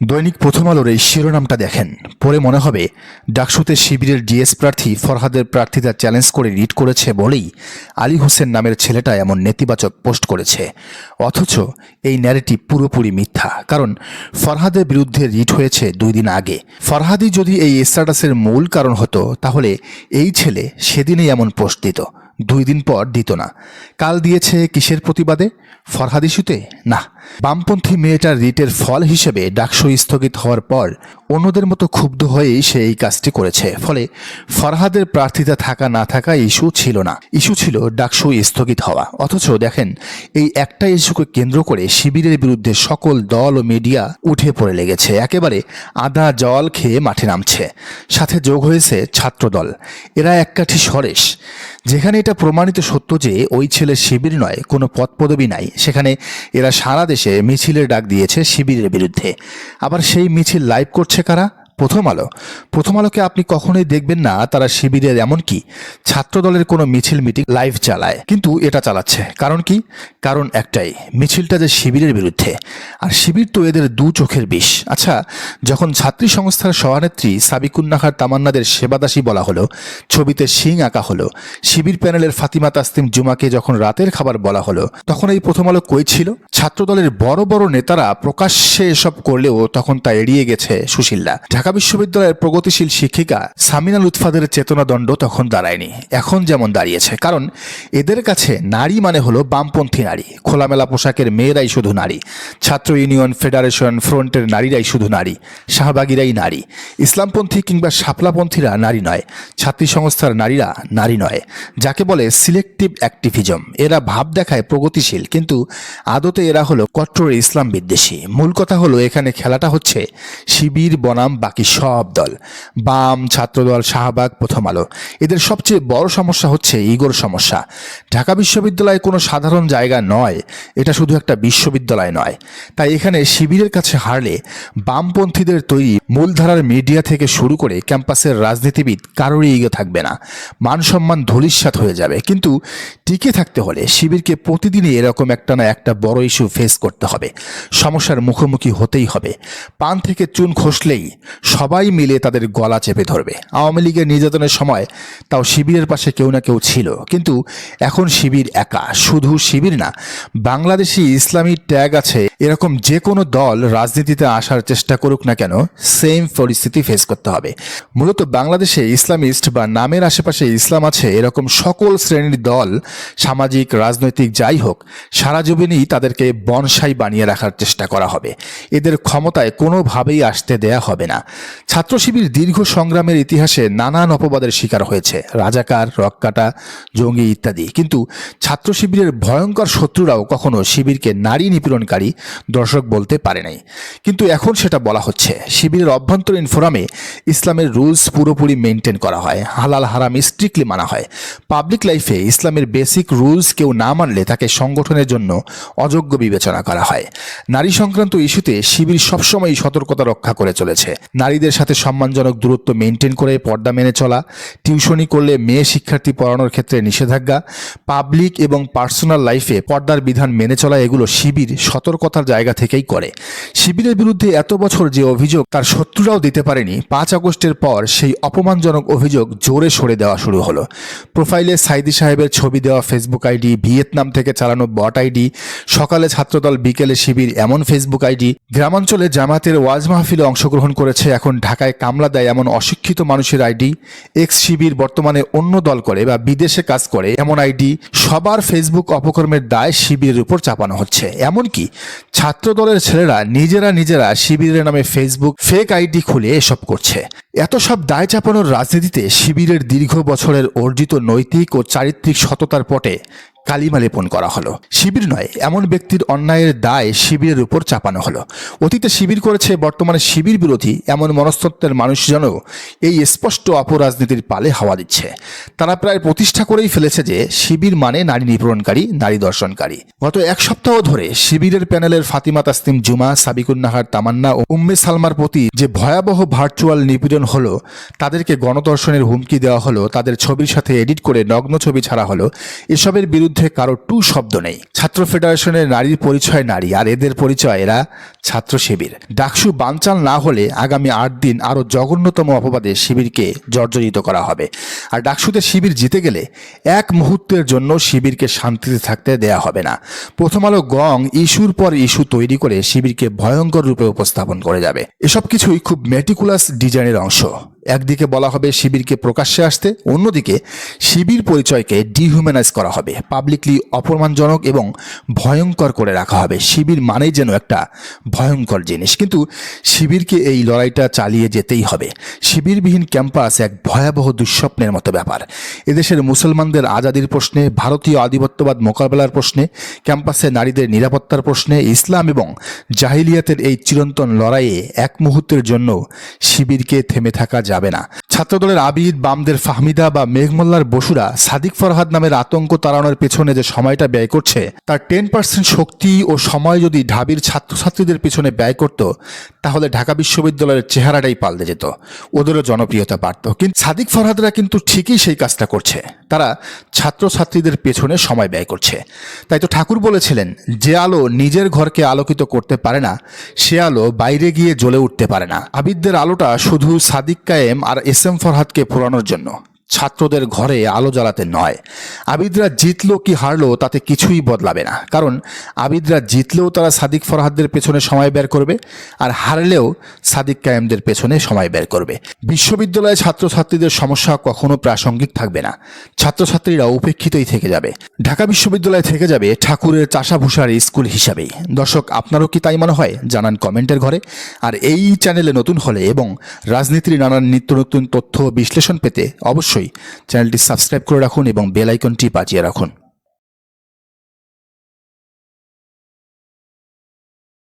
দৈনিক প্রথম আলোর এই শিরোনামটা দেখেন। পরে মনে হবে, ডাকসুতে শিবিরের ডিএস প্রার্থী ফরহাদের প্রার্থিতা চ্যালেঞ্জ করে রিট করেছে বলেই আলী হোসেন নামের ছেলেটা এমন নেতিবাচক পোস্ট করেছে। অথচ এই ন্যারেটিভ পুরোপুরি মিথ্যা, কারণ ফরহাদের বিরুদ্ধে রিট হয়েছে দুই দিন আগে। ফরহাদি যদি এই স্ট্যাটাসের মূল কারণ হতো, তাহলে এই ছেলে সেদিনেই এমন পোস্ট দিত। দুই দিন পর দিত না। কাল দিয়েছে কিসের প্রতিবাদে? ফরহাদ ইস্যুতে? না। বামপন্থী মেয়েটার রিটের ফল হিসেবে ডাকসু স্থগিত হওয়ার পর অন্যদের মতো ক্ষুব্ধ হয়েই সে এই কাজটি করেছে। ফলে ফরহাদের প্রার্থিতা থাকা না থাকা ইস্যু ছিল না। ইস্যু ছিল ডাকসই স্থগিত হওয়া। অথচ দেখেন, এই একটা ইস্যুকে কেন্দ্র করে শিবিরের বিরুদ্ধে সকল দল ও মিডিয়া উঠে পড়ে লেগেছে। একেবারে আদা জল খেয়ে মাঠে নামছে। সাথে যোগ হয়েছে ছাত্রদল। এরা এককাঠি সরেশ যেখানে এটা প্রমাণিত সত্য যে ওই ছেলে শিবির নয়, কোনো পদপদবি নাই। সেখানে এরা সারা দেশে মিছিলের ডাক দিয়েছে শিবিরের বিরুদ্ধে। আবার সেই মিছিল লাইভ করছে কারা? প্রথম আলো। প্রথম আলোকে আপনি কখনোই দেখবেন না তারা শিবিরের এমনকি ছাত্রদলের কোনো মিছিল মিটিং লাইভ চালায়। কিন্তু এটা চালাচ্ছে। কারণ কি? কারণ একটাই, মিছিলটা যে শিবিরের বিরুদ্ধে। আর শিবির তো এদের দু চোখের বিষ। আচ্ছা যখন ছাত্রী সংস্থার সভানেত্রী সাবিকুন্নাহার তামান্নাদের সেবাদাসী বলা হলো, ছবিতে শিং আঁকা হলো, শিবির প্যানেলের ফাতিমা তাসলিম জুমাকে যখন রাতের খাবার বলা হলো, তখন এই প্রথম আলো কই ছিল? ছাত্রদলের বড় বড় নেতারা প্রকাশ্যে এসব করলেও তখন তা এড়িয়ে গেছে সুশীলরা। ঢাকা বিশ্ববিদ্যালয়ের প্রগতিশীল শিক্ষিকা সামিনা লুৎফাদের চেতনাদণ্ড তখন দাঁড়ায়নি। এখন যেমন দাঁড়িয়েছে, কারণ এদের কাছে নারী মানে হলো বামপন্থী নারী, খোলামেলা পোশাকের মেয়েরাই শুধু নারী, ছাত্র ইউনিয়ন, ফেডারেশন ফ্রন্টের নারীরাই শুধু নারী, শাহবাগীরাই নারী। ইসলামপন্থী কিংবা শাপলাপন্থীরা নারী নয়, ছাত্রী সংস্থার নারীরা নারী নয়, যাকে বলে সিলেক্টিভ অ্যাক্টিভিজম। এরা ভাব দেখায় প্রগতিশীল, কিন্তু আদতে এরা হলো কট্টর ইসলাম বিদ্বেষী। মূল কথা হলো এখানে খেলাটা হচ্ছে শিবির, বনাম বাকি সব দল। বাম, ছাত্রদল, শাহবাগ, প্রথম আলো। এদের সবচেয়ে বড় সমস্যা হচ্ছে ইগোর সমস্যা। ঢাকা বিশ্ববিদ্যালয় কোনো সাধারণ জায়গা নয়, এটা শুধু একটা বিশ্ববিদ্যালয় নয়। তাই এখানে শিবিরের কাছে হারলে বামপন্থীদের তৈরি মূলধারার মিডিয়া থেকে শুরু করে ক্যাম্পাসের রাজনীতিবিদ কারোরই ইগো থাকবে না। মান সম্মান ধূলিসাৎ হয়ে যাবে। কিন্তু টিকে থাকতে হলে শিবিরকে প্রতিদিনই এরকম একটা না একটা বড় ইস্যু ফেস করতে হবে। সমস্যার মুখোমুখি হতেই হবে। পান থেকে চুন খসলেই সবাই মিলে তাদের গলা চেপে ধরবে। আওয়ামী লীগের নির্যাতনের সময় তাও শিবিরের পাশে কেউ না কেউ ছিল। কিন্তু এখন শিবির একা। শুধু শিবির না, বাংলাদেশি ইসলামী ট্যাগ আছে এরকম যে কোনো দল রাজনীতিতে আসার চেষ্টা করুক না কেন সেম পরিস্থিতি ফেস করতে হবে। মূলত বাংলাদেশে ইসলামিস্ট বা নামের আশেপাশে ইসলাম আছে এরকম সকল শ্রেণির দল, সামাজিক, রাজনৈতিক, যাই হোক, সারা জীবনেই তাদেরকে বনসাই বানিয়ে রাখার চেষ্টা করা হবে। এদের ক্ষমতায় কোনোভাবেই আসতে দেয়া হবে না। ছাত্র শিবির দীর্ঘ সংগ্রামের ইতিহাসে নানান অপবাদের শিকার হয়েছে, রাজাকার, রক্কাটা, জঙ্গি ইত্যাদি। কিন্তু ছাত্র শিবিরের ভয়ঙ্কর শত্রুরাও কখনো শিবিরকে নারী নিপীড়নকারী দর্শক বলতে পারে নাই। কিন্তু এখন সেটা বলা হচ্ছে, শিবিরের অভ্যন্তরীণ ফোরামে ইসলামের রুলস পুরোপুরি মেনটেন করা হয়, হালাল হারাম স্ট্রিক্টলি মানা হয়। পাবলিক লাইফে ইসলামের বেসিক রুলস কেউ না মানলে তাকে সংগঠনের জন্য অযোগ্য বিবেচনা করা হয়। নারী সংক্রান্ত ইস্যুতে শিবির সবসময় সতর্কতা রক্ষা করে চলেছে। নারীদের সাথে সম্মানজনক দূরত্ব মেনটেন করে পর্দা মেনে চলা, টিউশনি করলে মেয়ে শিক্ষার্থী পড়ানোর ক্ষেত্রে নিষেধাজ্ঞা, পাবলিক এবং পার্সোনাল লাইফে পর্দার বিধান মেনে চলা, এগুলো শিবির সতর্কতার জায়গা থেকেই করে। শিবিরের বিরুদ্ধে এত বছর যে অভিযোগ তার শত্রুরাও দিতে পারেনি, পাঁচ আগস্টের পর সেই অপমানজনক অভিযোগ জোরে সরে দেওয়া শুরু হলো। প্রোফাইলে সাইদি সাহেবের ছবি দেওয়া ফেসবুক আইডি, ভিয়েতনাম থেকে চালানো বট আইডি, সকালে ছাত্রদল বিকেলে শিবির এমন ফেসবুক আইডি, গ্রামাঞ্চলে জামাতের ওয়াজ মাহফিলে অংশগ্রহণ করেছে এখন ঢাকায় কামলা দেয় এমন অশিক্ষিত মানুষের আইডি, এক্স শিবির বর্তমানে অন্য দল করে বা বিদেশে কাজ করে এমন আইডি, সবার ফেসবুক অপকর্মের দায় শিবিরের উপর চাপানো হচ্ছে। এমনকি ছাত্র দলের ছেলেরা, নিজেরা নিজেরা শিবিরের নামে ফেসবুক ফেক আইডি খুলে এসব করছে। এত সব দায় চাপানোর রাজনীতিতে শিবিরের দীর্ঘ বছরের অর্জিত নৈতিক ও চারিত্রিক সততার পটে কালিমা লেপন করা হলো। শিবির নয়, এমন ব্যক্তির অন্যায়ের দায় শিবিরের উপর চাপানো হলো। অতীতে শিবির করেছে, বর্তমানে শিবির বিরোধী এমন মনস্তত্ত্বের মানুষজনও এই স্পষ্ট অপরাজনীতির পালে হাওয়া দিচ্ছে। তারা প্রায় প্রতিষ্ঠা করেই ফেলেছে যে শিবির মানে নারী নিপীড়নকারী, নারী দর্শনকারী। গত এক সপ্তাহ ধরে শিবিরের প্যানেলের ফাতিমা তাসলিম জুমা, সাবিকুন্নাহার তামান্না ও উম্মে সালমার প্রতি যে ভয়াবহ ভার্চুয়াল নিপীড়ন হলো, তাদেরকে গণদর্শনের হুমকি দেওয়া হলো, তাদের ছবির সাথে এডিট করে নগ্ন ছবি ছাড়া হলো, এসবের বিরুদ্ধে মধ্যে কারও টু শব্দ নেই। ছাত্র ফেডারেশনের নারীর পরিচয় নারী, আর এদের পরিচয় এরা ছাত্র শিবির ডাকসু বানচাল না হলে আগামী আট দিন আরও জঘন্যতম অপবাদে শিবিরকে জর্জরিত করা হবে। আর ডাকসুতে শিবির জিতে গেলে এক মুহূর্তের জন্য শিবিরকে শান্তিতে থাকতে দেয়া হবে না। প্রথম আলো গং ইস্যুর পর ইস্যু তৈরি করে শিবিরকে ভয়ঙ্কর রূপে উপস্থাপন করে যাবে। এসব কিছুই খুব মেটিকুলাস ডিজাইনের অংশ। একদিকে বলা হবে শিবিরকে প্রকাশ্যে আসতে, অন্যদিকে শিবির পরিচয়কে ডিহিউম্যানাইজ করা হবে। পাবলিকলি অপমানজনক এবং ভয়ঙ্কর করে রাখা হবে। শিবির মানেই যেন একটা ভয়ঙ্কর জিনিস। কিন্তু শিবিরকে এই লড়াইটা চালিয়ে যেতেই হবে। শিবিরবিহীন ক্যাম্পাস এক ভয়াবহ দুঃস্বপ্নের মতো ব্যাপার। এদেশের মুসলমানদের আজাদির প্রশ্নে, ভারতীয় আধিপত্যবাদ মোকাবেলার প্রশ্নে, ক্যাম্পাসে নারীদের নিরাপত্তার প্রশ্নে, ইসলাম এবং জাহিলিয়াতের এই চিরন্তন লড়াইয়ে এক মুহূর্তের জন্য শিবিরকে থেমে থাকা যাবে না। ছাত্রদলের আবিদ বামদের ফাহমিদা বা মেঘমোল্লার বসুরা সাদিক ফরহাদ নামের আতঙ্ক তাড়ানোর পেছনে যে সময়টা ব্যয় করছে, তার টেন পার্সেন্ট শক্তি ও সময় যদি ঢাবির ছাত্রছাত্রীদের পিছনে ব্যয় করত, তাহলে ঢাকা বিশ্ববিদ্যালয়ের চেহারাটাই পাল্টে যেত। ওদেরও জনপ্রিয়তা বাড়ত। কিন্তু সাদিক ফরহাদরা কিন্তু ঠিকই সেই কাজটা করছে। তারা ছাত্রছাত্রীদের পেছনে সময় ব্যয় করছে। তাই তো ঠাকুর বলেছিলেন, যে আলো নিজের ঘরকে আলোকিত করতে পারে না, সে আলো বাইরে গিয়ে জ্বলে উঠতে পারে না। আবিদদের আলোটা শুধু সাদিক কায়েম আর এস এম ফরহাদকে পোড়ানোর জন্য। ছাত্রদের ঘরে আলো জ্বালাতে নয়। আবিদরা জিতলো কি হারলো তাতে কিছুই বদলাবে না। কারণ আবিদরা জিতলেও তারা সাদিক ফরহাদদের পেছনে সময় বের করবে আর হারলেও সাদিক কায়েমদের পেছনে সময় বের করবে। বিশ্ববিদ্যালয়ে ছাত্রছাত্রীদের সমস্যা কখনো প্রাসঙ্গিক থাকবে না। ছাত্রছাত্রীরা উপেক্ষিতই থেকে যাবে। ঢাকা বিশ্ববিদ্যালয় থেকে যাবে ঠাকুরের চাষাভূষার স্কুল হিসাবেই। দর্শক, আপনারও কি তাই মনে হয়? জানান কমেন্টের ঘরে। আর এই চ্যানেলে নতুন হলে এবং রাজনীতির নানান নিত্য নতুন তথ্য বিশ্লেষণ পেতে অবশ্যই চ্যানেলটি সাবস্ক্রাইব করে রাখুন এবং বেল আইকনটি বাজিয়ে রাখুন।